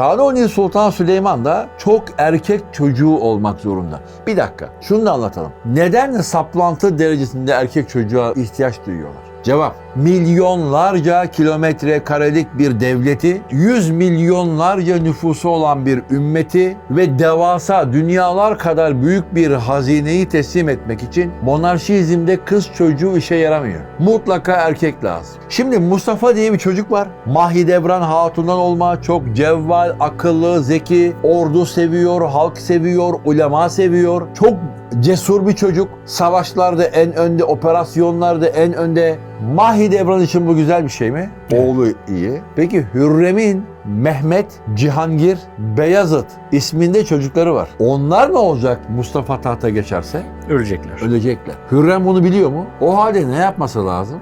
Kanuni Sultan Süleyman da çok erkek çocuğu olmak zorunda. Bir dakika, şunu da anlatalım. Neden saplantı derecesinde erkek çocuğa ihtiyaç duyuyorlar? Cevap, milyonlarca kilometre karelik bir devleti, yüz milyonlarca nüfusu olan bir ümmeti ve devasa dünyalar kadar büyük bir hazineyi teslim etmek için monarşizmde kız çocuğu işe yaramıyor. Mutlaka erkek lazım. Şimdi Mustafa diye bir çocuk var. Mahidevran Hatun'dan olma, çok cevval, akıllı, zeki, ordu seviyor, halk seviyor, ulema seviyor. Çok cesur bir çocuk. Savaşlarda en önde, operasyonlarda en önde. Mahidevran için bu güzel bir şey mi? Oğlu iyi. Peki Hürrem'in Mehmet, Cihangir, Beyazıt isminde çocukları var. Onlar mı olacak Mustafa tahta geçerse? Ölecekler. Ölecekler. Hürrem bunu biliyor mu? O halde ne yapması lazım?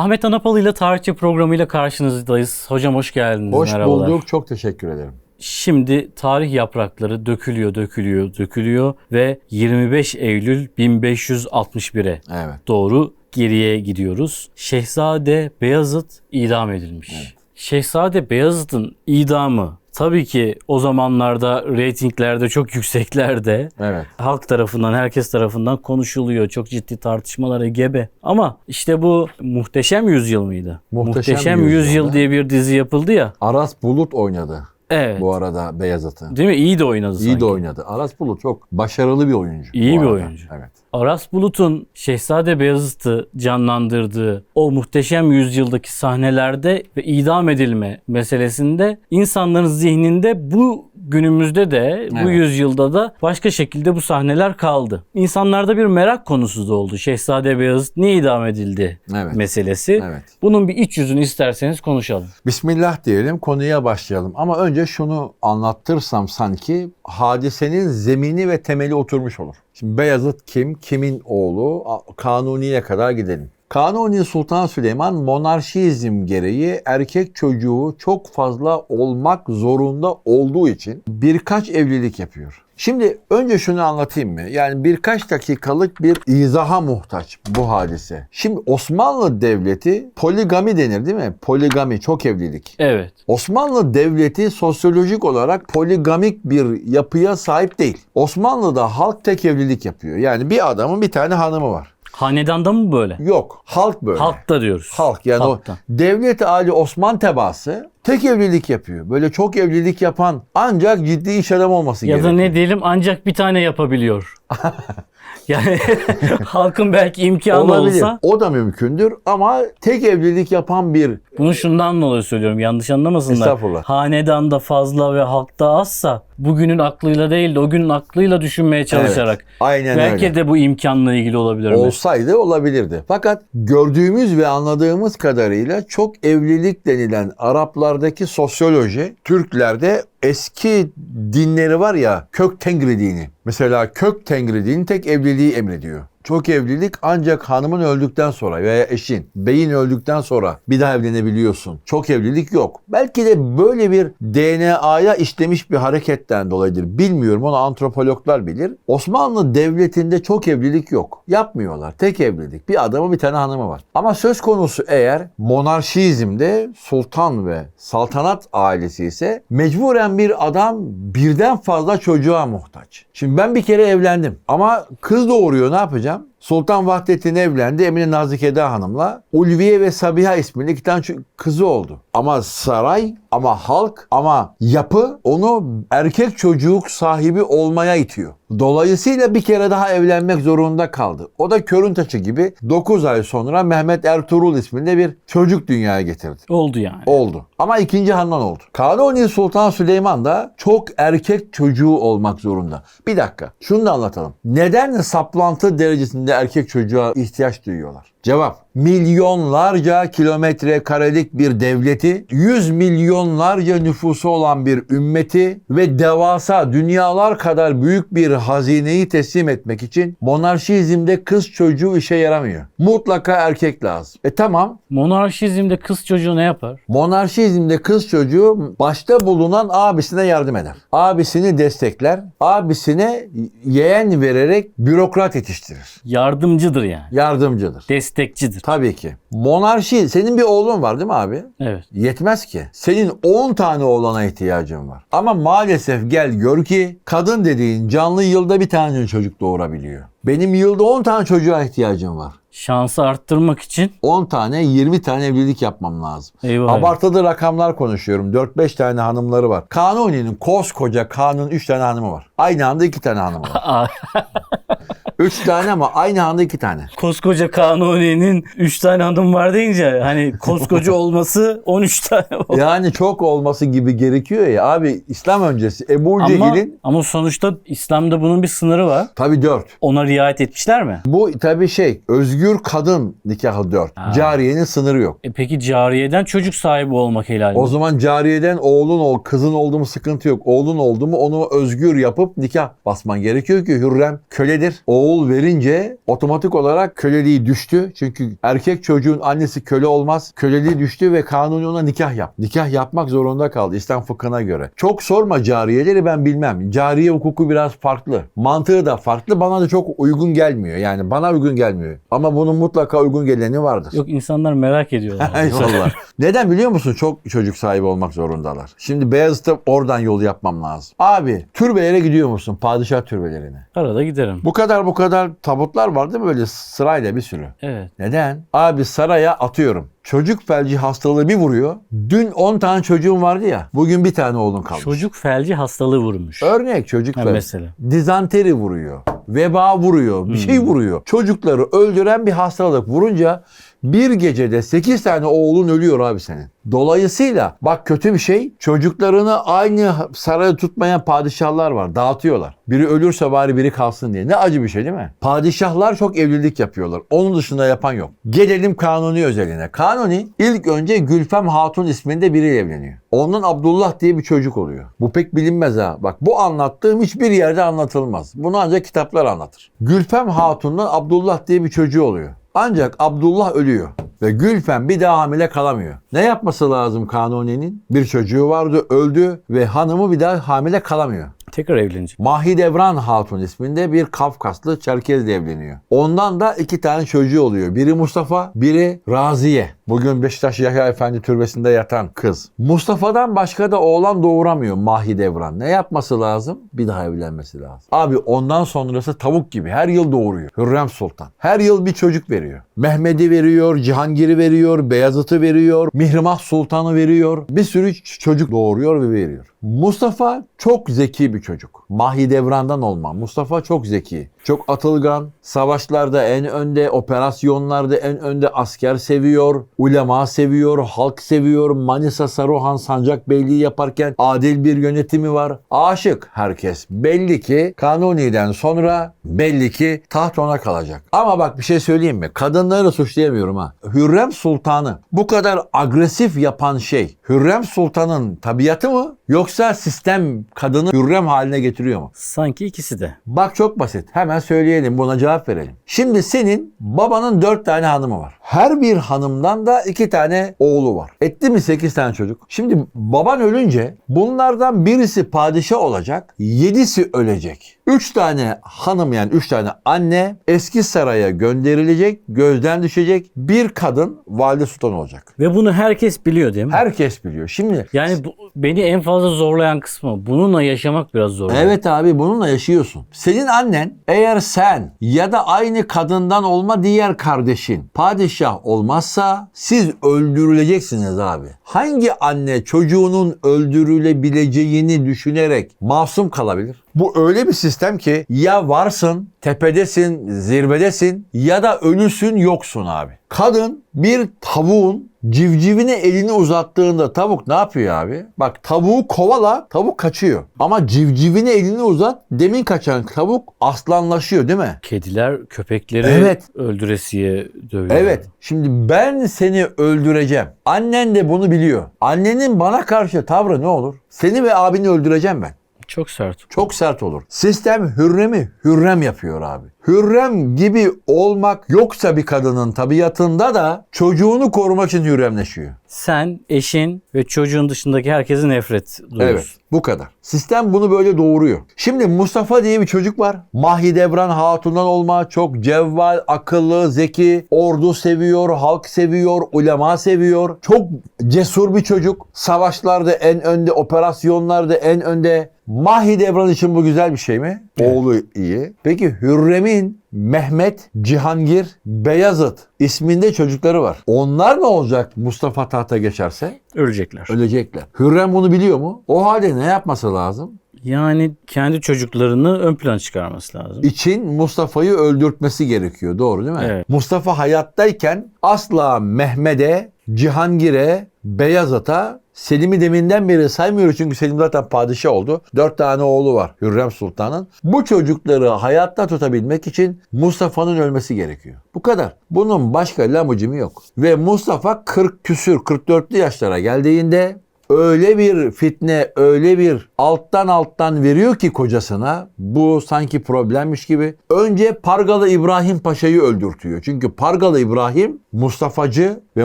Ahmet Anapalı ile tarihçi programıyla karşınızdayız. Hocam hoş geldiniz. Hoş Merhabalar. bulduk. Çok teşekkür ederim. Şimdi tarih yaprakları dökülüyor, dökülüyor, dökülüyor ve 25 Eylül 1561'e Evet. doğru geriye gidiyoruz. Şehzade Beyazıt idam edilmiş. Şehzade Beyazıt'ın idamı tabii ki o zamanlarda reytinglerde çok yükseklerde. Evet. Halk tarafından, herkes tarafından konuşuluyor. Çok ciddi tartışmalara gebe. Ama işte bu Muhteşem Yüzyıl mıydı? Muhteşem Yüzyıl, Yüzyıl'da- diye bir dizi yapıldı ya. Aras Bulut oynadı Evet. bu arada Beyazıt'ı. Değil mi? İyi de oynadı İyi sanki. de oynadı. Aras Bulut çok başarılı bir oyuncu. İyi bir arada. oyuncu. Evet. Aras Bulut'un Şehzade Beyazıt'ı canlandırdığı o muhteşem yüzyıldaki sahnelerde ve idam edilme meselesinde insanların zihninde bu günümüzde de bu Evet. yüzyılda da başka şekilde bu sahneler kaldı. İnsanlarda bir merak konusu da oldu. Şehzade Beyazıt niye idam edildi Evet. meselesi. Evet. Bunun bir iç yüzünü isterseniz konuşalım. Bismillah diyelim konuya başlayalım. Ama önce şunu anlattırsam sanki hadisenin zemini ve temeli oturmuş olur. Şimdi Beyazıt kim? Kimin oğlu? Kanuni'ye kadar gidelim. Kanuni Sultan Süleyman monarşizm gereği erkek çocuğu çok fazla olmak zorunda olduğu için birkaç evlilik yapıyor. Şimdi önce şunu anlatayım mı? Yani birkaç dakikalık bir izaha muhtaç bu hadise. Şimdi Osmanlı Devleti poligami denir değil mi? Poligami, çok evlilik. Evet. Osmanlı Devleti sosyolojik olarak poligamik bir yapıya sahip değil. Osmanlı'da halk tek evlilik yapıyor. Yani bir adamın bir tane hanımı var. Hanedanda mı böyle? Yok, halk böyle. Halkta diyoruz. Halk yani Halkta. o devlet Ali Osman tebaası tek evlilik yapıyor. Böyle çok evlilik yapan ancak ciddi iş adamı olması Ya gerekiyor. da ne diyelim ancak bir tane yapabiliyor. yani halkın belki imkanı Olabilir. olsa O da mümkündür ama tek evlilik yapan bir bunu şundan dolayı söylüyorum yanlış anlamasınlar. Estağfurullah. Hanedanda fazla ve halkta azsa bugünün aklıyla değil de o günün aklıyla düşünmeye çalışarak. Evet, aynen belki öyle. de bu imkanla ilgili olabilir olsaydı olabilirdi. Fakat gördüğümüz ve anladığımız kadarıyla çok evlilik denilen Araplardaki sosyoloji Türklerde eski dinleri var ya kök tengri dini. Mesela kök tengri dini tek evliliği emrediyor. Çok evlilik ancak hanımın öldükten sonra veya eşin, beyin öldükten sonra bir daha evlenebiliyorsun. Çok evlilik yok. Belki de böyle bir DNA'ya işlemiş bir hareketten dolayıdır. Bilmiyorum onu antropologlar bilir. Osmanlı Devleti'nde çok evlilik yok. Yapmıyorlar. Tek evlilik. Bir adamın bir tane hanımı var. Ama söz konusu eğer monarşizmde sultan ve saltanat ailesi ise mecburen bir adam birden fazla çocuğa muhtaç. Şimdi ben bir kere evlendim ama kız doğuruyor ne yapacağım? vereceğim. Sultan Vahdettin evlendi Emine Nazikeda Hanım'la. Ulviye ve Sabiha isminde iki tane kızı oldu. Ama saray, ama halk, ama yapı onu erkek çocuk sahibi olmaya itiyor. Dolayısıyla bir kere daha evlenmek zorunda kaldı. O da körün taşı gibi 9 ay sonra Mehmet Ertuğrul isminde bir çocuk dünyaya getirdi. Oldu yani. Oldu. Ama ikinci handan oldu. Kanuni Sultan Süleyman da çok erkek çocuğu olmak zorunda. Bir dakika. Şunu da anlatalım. Neden saplantı derecesinde erkek çocuğa ihtiyaç duyuyorlar? Cevap. Milyonlarca kilometre karelik bir devleti, yüz milyonlarca nüfusu olan bir ümmeti ve devasa dünyalar kadar büyük bir hazineyi teslim etmek için monarşizmde kız çocuğu işe yaramıyor. Mutlaka erkek lazım. E tamam Monarşizmde kız çocuğu ne yapar? Monarşizmde kız çocuğu başta bulunan abisine yardım eder. Abisini destekler. Abisine yeğen vererek bürokrat yetiştirir. Yardımcıdır yani. Yardımcıdır. Destekçidir. Tabii ki. Monarşi, senin bir oğlun var değil mi abi? Evet. Yetmez ki. Senin 10 tane oğlana ihtiyacın var. Ama maalesef gel gör ki kadın dediğin canlı yılda bir tane çocuk doğurabiliyor. Benim yılda 10 tane çocuğa ihtiyacım var. Şansı arttırmak için 10 tane 20 tane evlilik yapmam lazım. Eyvah. Abartılı rakamlar konuşuyorum. 4-5 tane hanımları var. Kanuni'nin koskoca kanun 3 tane hanımı var. Aynı anda 2 tane hanımı var. 3 tane ama aynı anda 2 tane. koskoca Kanuni'nin 3 tane hanım var deyince hani koskoca olması 13 tane oldu. Yani çok olması gibi gerekiyor ya. Abi İslam öncesi Ebu Ama, Cehil'in ama sonuçta İslam'da bunun bir sınırı var. tabi 4. Ona riayet etmişler mi? Bu tabi şey özgür kadın nikahı 4. Ha. Cariyenin sınırı yok. E peki cariyeden çocuk sahibi olmak helal mi? O zaman cariyeden oğlun ol, kızın oldu mu sıkıntı yok. Oğlun oldu mu onu özgür yapıp nikah basman gerekiyor ki Hürrem köledir. Oğul verince otomatik olarak köleliği düştü. Çünkü erkek çocuğun annesi köle olmaz. Köleliği düştü ve kanuni ona nikah yap. Nikah yapmak zorunda kaldı İslam fıkhına göre. Çok sorma cariyeleri ben bilmem. Cariye hukuku biraz farklı. Mantığı da farklı. Bana da çok uygun gelmiyor. Yani bana uygun gelmiyor. Ama bunun mutlaka uygun geleni vardır. Yok insanlar merak ediyorlar. İnşallah. Neden biliyor musun? Çok çocuk sahibi olmak zorundalar. Şimdi Beyazıt'a oradan yol yapmam lazım. Abi türbelere gidiyor musun? Padişah türbelerine. Arada giderim. Bu kadar bu kadar tabutlar var değil mi böyle sırayla bir sürü? Evet. Neden? Abi saraya atıyorum. Çocuk felci hastalığı bir vuruyor. Dün 10 tane çocuğun vardı ya. Bugün bir tane oğlun kalmış. Çocuk felci hastalığı vurmuş. Örnek çocuk Ha, felci. mesela. Dizanteri vuruyor. Veba vuruyor. Bir şey vuruyor. Çocukları öldüren bir hastalık vurunca bir gecede 8 tane oğlun ölüyor abi senin. Dolayısıyla bak kötü bir şey. Çocuklarını aynı saraya tutmayan padişahlar var. Dağıtıyorlar. Biri ölürse bari biri kalsın diye. Ne acı bir şey değil mi? Padişahlar çok evlilik yapıyorlar. Onun dışında yapan yok. Gelelim Kanuni özeline. Kanuni ilk önce Gülfem Hatun isminde biriyle evleniyor. Ondan Abdullah diye bir çocuk oluyor. Bu pek bilinmez ha. Bak bu anlattığım hiçbir yerde anlatılmaz. Bunu ancak kitaplar anlatır. Gülfem Hatun'dan Abdullah diye bir çocuğu oluyor. Ancak Abdullah ölüyor ve Gülfem bir daha hamile kalamıyor. Ne yapması lazım Kanuni'nin? Bir çocuğu vardı, öldü ve hanımı bir daha hamile kalamıyor. Tekrar evlenecek. Mahidevran Hatun isminde bir Kafkaslı Çerkez'le evleniyor. Ondan da iki tane çocuğu oluyor. Biri Mustafa, biri Raziye. Bugün Beşiktaş Yahya Efendi türbesinde yatan kız. Mustafa'dan başka da oğlan doğuramıyor Mahidevran. Ne yapması lazım? Bir daha evlenmesi lazım. Abi ondan sonrası tavuk gibi her yıl doğuruyor. Hürrem Sultan. Her yıl bir çocuk veriyor. Mehmet'i veriyor, Cihangir'i veriyor, Beyazıt'ı veriyor, Mihrimah Sultan'ı veriyor. Bir sürü çocuk doğuruyor ve veriyor. Mustafa çok zeki bir çocuk. Mahidevran'dan olma. Mustafa çok zeki. Çok atılgan. Savaşlarda en önde, operasyonlarda en önde asker seviyor. Ulema seviyor, halk seviyor. Manisa Saruhan Sancak Beyliği yaparken adil bir yönetimi var. Aşık herkes. Belli ki Kanuni'den sonra belli ki taht ona kalacak. Ama bak bir şey söyleyeyim mi? Kadınları suçlayamıyorum ha. Hürrem Sultan'ı bu kadar agresif yapan şey Hürrem Sultan'ın tabiatı mı? Yoksa sistem kadını Hürrem haline getiriyor mu? Sanki ikisi de. Bak çok basit. Hemen söyleyelim buna cevap verelim. Şimdi senin babanın dört tane hanımı var. Her bir hanımdan da iki tane oğlu var. Etti mi sekiz tane çocuk? Şimdi baban ölünce bunlardan birisi padişah olacak. Yedisi ölecek. Üç tane hanım yani üç tane anne eski saraya gönderilecek. Gözden düşecek. Bir kadın valide sultan olacak. Ve bunu herkes biliyor değil mi? Herkes biliyor. Şimdi Yani bu, beni en fazla zorlayan kısmı bununla yaşamak biraz zor. Evet abi bununla yaşıyorsun. Senin annen eğer sen ya da aynı kadından olma diğer kardeşin padişah olmazsa siz öldürüleceksiniz abi. Hangi anne çocuğunun öldürülebileceğini düşünerek masum kalabilir? Bu öyle bir sistem ki ya varsın, tepedesin, zirvedesin ya da ölüsün yoksun abi. Kadın bir tavuğun civcivine elini uzattığında tavuk ne yapıyor abi? Bak tavuğu kovala, tavuk kaçıyor. Ama civcivine elini uzat, demin kaçan tavuk aslanlaşıyor değil mi? Kediler köpekleri Evet. öldüresiye dövüyor. Evet. Şimdi ben seni öldüreceğim. Annen de bunu biliyor. Annenin bana karşı tavrı ne olur? Seni ve abini öldüreceğim ben. Çok sert. Çok sert olur. Sistem Hürrem'i Hürrem yapıyor abi. Hürrem gibi olmak yoksa bir kadının tabiatında da çocuğunu korumak için hürremleşiyor. Sen, eşin ve çocuğun dışındaki herkese nefret duyuyorsun. Evet bu kadar. Sistem bunu böyle doğuruyor. Şimdi Mustafa diye bir çocuk var. Mahidevran Hatun'dan olma, çok cevval, akıllı, zeki, ordu seviyor, halk seviyor, ulema seviyor. Çok cesur bir çocuk. Savaşlarda en önde, operasyonlarda en önde. Mahidevran için bu güzel bir şey mi? Oğlu iyi. Peki Hürrem'in Mehmet, Cihangir, Beyazıt isminde çocukları var. Onlar ne olacak Mustafa tahta geçerse? Ölecekler. Ölecekler. Hürrem bunu biliyor mu? O halde ne yapması lazım? Yani kendi çocuklarını ön plana çıkarması lazım. İçin Mustafa'yı öldürtmesi gerekiyor. Doğru değil mi? Evet. Mustafa hayattayken asla Mehmet'e, Cihangir'e, Beyazıt'a Selim'i deminden beri saymıyoruz çünkü Selim zaten padişah oldu. Dört tane oğlu var Hürrem Sultan'ın. Bu çocukları hayatta tutabilmek için Mustafa'nın ölmesi gerekiyor. Bu kadar. Bunun başka lamucimi yok. Ve Mustafa 40 küsür 44'lü yaşlara geldiğinde öyle bir fitne, öyle bir alttan alttan veriyor ki kocasına. Bu sanki problemmiş gibi. Önce Pargalı İbrahim Paşa'yı öldürtüyor. Çünkü Pargalı İbrahim Mustafacı ve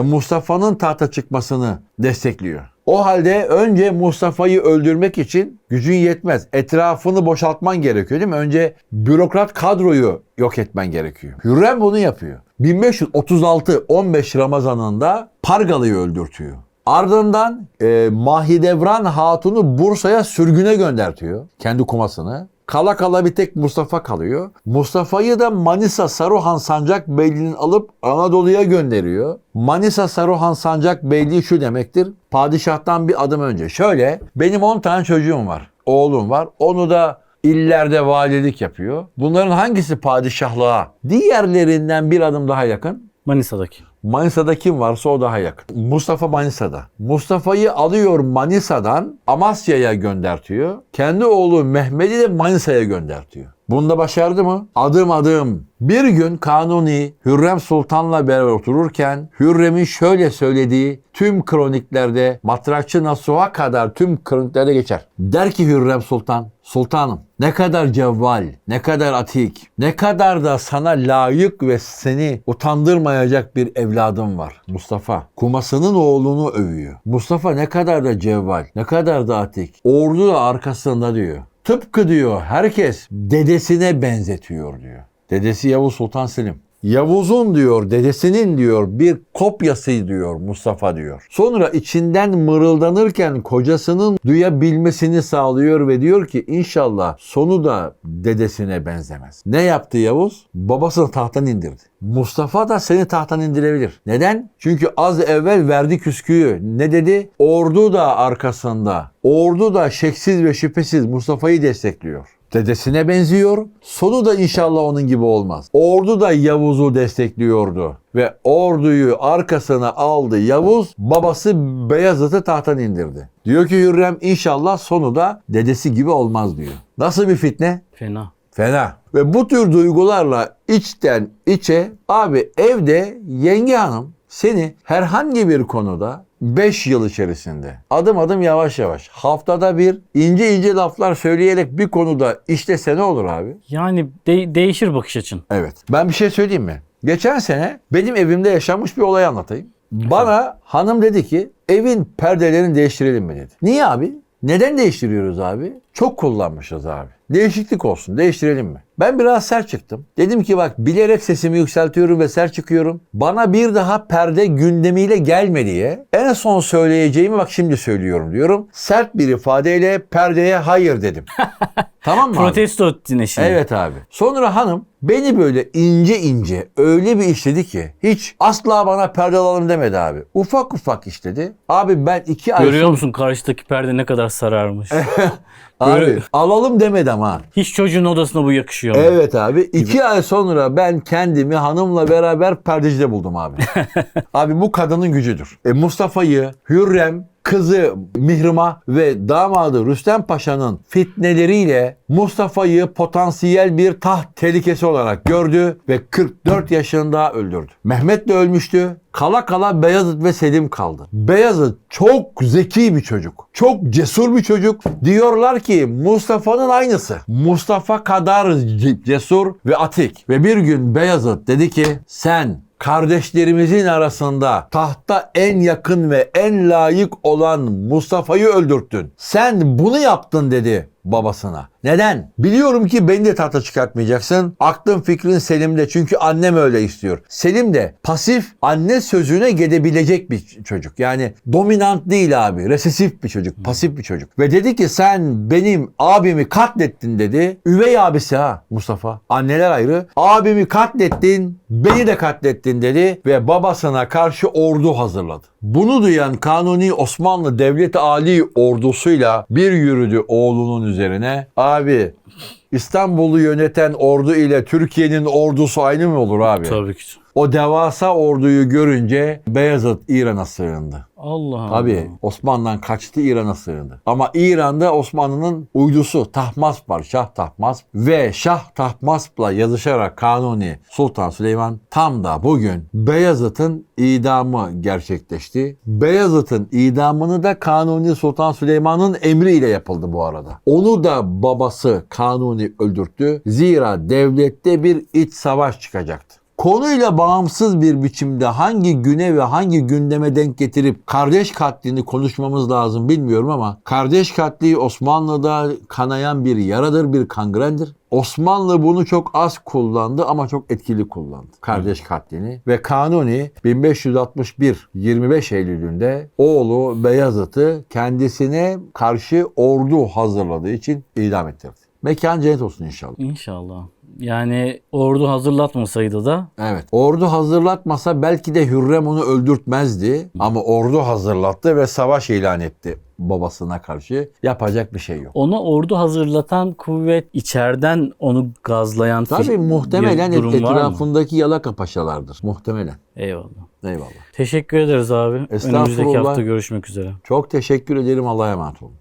Mustafa'nın tahta çıkmasını destekliyor. O halde önce Mustafa'yı öldürmek için gücün yetmez. Etrafını boşaltman gerekiyor değil mi? Önce bürokrat kadroyu yok etmen gerekiyor. Hürrem bunu yapıyor. 1536 15 Ramazan'ında Pargalı'yı öldürtüyor. Ardından e, Mahidevran Hatun'u Bursa'ya sürgüne göndertiyor. Kendi kumasını. Kala kala bir tek Mustafa kalıyor. Mustafa'yı da Manisa Saruhan Sancak Beyliği'nin alıp Anadolu'ya gönderiyor. Manisa Saruhan Sancak Beyliği şu demektir. Padişahtan bir adım önce. Şöyle benim 10 tane çocuğum var. Oğlum var. Onu da illerde valilik yapıyor. Bunların hangisi padişahlığa? Diğerlerinden bir adım daha yakın. Manisa'daki. Manisa'da kim varsa o daha yakın. Mustafa Manisa'da. Mustafa'yı alıyor Manisa'dan Amasya'ya göndertiyor. Kendi oğlu Mehmet'i de Manisa'ya göndertiyor. Bunda başardı mı? Adım adım. Bir gün Kanuni Hürrem Sultan'la beraber otururken Hürrem'in şöyle söylediği tüm kroniklerde Matrakçı Nasuh'a kadar tüm kroniklerde geçer. Der ki Hürrem Sultan, Sultanım ne kadar cevval, ne kadar atik, ne kadar da sana layık ve seni utandırmayacak bir evladım var. Mustafa. Kumasının oğlunu övüyor. Mustafa ne kadar da cevval, ne kadar da atik. Ordu da arkasında diyor. Tıpkı diyor herkes dedesine benzetiyor diyor. Dedesi Yavuz Sultan Selim. Yavuz'un diyor dedesinin diyor bir kopyası diyor Mustafa diyor. Sonra içinden mırıldanırken kocasının duyabilmesini sağlıyor ve diyor ki inşallah sonu da dedesine benzemez. Ne yaptı Yavuz? Babasını tahttan indirdi. Mustafa da seni tahttan indirebilir. Neden? Çünkü az evvel verdi küsküyü. Ne dedi? Ordu da arkasında. Ordu da şeksiz ve şüphesiz Mustafa'yı destekliyor. Dedesine benziyor. Sonu da inşallah onun gibi olmaz. Ordu da Yavuz'u destekliyordu. Ve orduyu arkasına aldı Yavuz. Babası Beyazıt'ı tahttan indirdi. Diyor ki Hürrem inşallah sonu da dedesi gibi olmaz diyor. Nasıl bir fitne? Fena. Fena. Ve bu tür duygularla içten içe abi evde yenge hanım seni herhangi bir konuda 5 yıl içerisinde adım adım yavaş yavaş haftada bir ince ince laflar söyleyerek bir konuda işlese ne olur abi? Yani de- değişir bakış açın. Evet. Ben bir şey söyleyeyim mi? Geçen sene benim evimde yaşanmış bir olay anlatayım. Bana hanım dedi ki evin perdelerini değiştirelim mi dedi. Niye abi? Neden değiştiriyoruz abi? Çok kullanmışız abi. Değişiklik olsun değiştirelim mi? Ben biraz sert çıktım. Dedim ki bak bilerek sesimi yükseltiyorum ve sert çıkıyorum. Bana bir daha perde gündemiyle gelme diye en son söyleyeceğimi bak şimdi söylüyorum diyorum. Sert bir ifadeyle perdeye hayır dedim. tamam mı? Protesto ettin eşini. Evet abi. Sonra hanım beni böyle ince ince öyle bir işledi ki hiç asla bana perde alalım demedi abi. Ufak ufak işledi. Abi ben iki ay Görüyor musun karşıdaki perde ne kadar sararmış. Abi Böyle- alalım demedim ha. Hiç çocuğun odasına bu yakışıyor mu? Evet abi. iki ay sonra ben kendimi hanımla beraber perdecide buldum abi. abi bu kadının gücüdür. E, Mustafa'yı, Hürrem, kızı Mihrimah ve damadı Rüstem Paşa'nın fitneleriyle Mustafa'yı potansiyel bir taht tehlikesi olarak gördü ve 44 yaşında öldürdü. Mehmet de ölmüştü. Kala kala Beyazıt ve Selim kaldı. Beyazıt çok zeki bir çocuk. Çok cesur bir çocuk. Diyorlar ki Mustafa'nın aynısı. Mustafa kadar cesur ve atik. Ve bir gün Beyazıt dedi ki sen kardeşlerimizin arasında tahta en yakın ve en layık olan Mustafa'yı öldürttün. Sen bunu yaptın dedi babasına. Neden? Biliyorum ki beni de tahta çıkartmayacaksın. Aklın fikrin Selim'de çünkü annem öyle istiyor. Selim de pasif anne sözüne gidebilecek bir çocuk. Yani dominant değil abi. Resesif bir çocuk. Pasif bir çocuk. Ve dedi ki sen benim abimi katlettin dedi. Üvey abisi ha Mustafa. Anneler ayrı. Abimi katlettin. Beni de katlettin dedi. Ve babasına karşı ordu hazırladı. Bunu duyan Kanuni Osmanlı Devlet Ali ordusuyla bir yürüdü oğlunun üzerine. Abi İstanbul'u yöneten ordu ile Türkiye'nin ordusu aynı mı olur abi? Tabii ki. O devasa orduyu görünce Beyazıt İran'a sığındı. Allah Allah. Tabii Osmanlı'dan kaçtı İran'a sığındı. Ama İran'da Osmanlı'nın uydusu Tahmasp var. Şah Tahmasp ve Şah Tahmasp'la yazışarak Kanuni Sultan Süleyman tam da bugün Beyazıt'ın idamı gerçekleşti. Beyazıt'ın idamını da Kanuni Sultan Süleyman'ın emriyle yapıldı bu arada. Onu da babası Kanuni öldürttü. Zira devlette bir iç savaş çıkacaktı. Konuyla bağımsız bir biçimde hangi güne ve hangi gündeme denk getirip kardeş katlini konuşmamız lazım bilmiyorum ama kardeş katli Osmanlı'da kanayan bir yaradır, bir kangrendir. Osmanlı bunu çok az kullandı ama çok etkili kullandı. Kardeş katlini ve Kanuni 1561 25 Eylül'ünde oğlu Beyazıt'ı kendisine karşı ordu hazırladığı için idam ettirdi. Mekan cennet olsun inşallah. İnşallah. Yani ordu hazırlatmasaydı da Evet. Ordu hazırlatmasa belki de Hürrem onu öldürtmezdi. Ama ordu hazırlattı ve savaş ilan etti babasına karşı. Yapacak bir şey yok. ona ordu hazırlatan kuvvet içeriden onu gazlayan Tabii muhtemelen mı? etrafındaki yalaka paşalardır. Muhtemelen. Eyvallah. Eyvallah. Teşekkür ederiz abi. Önümüzdeki hafta görüşmek üzere. Çok teşekkür ederim. Allah'a emanet olun.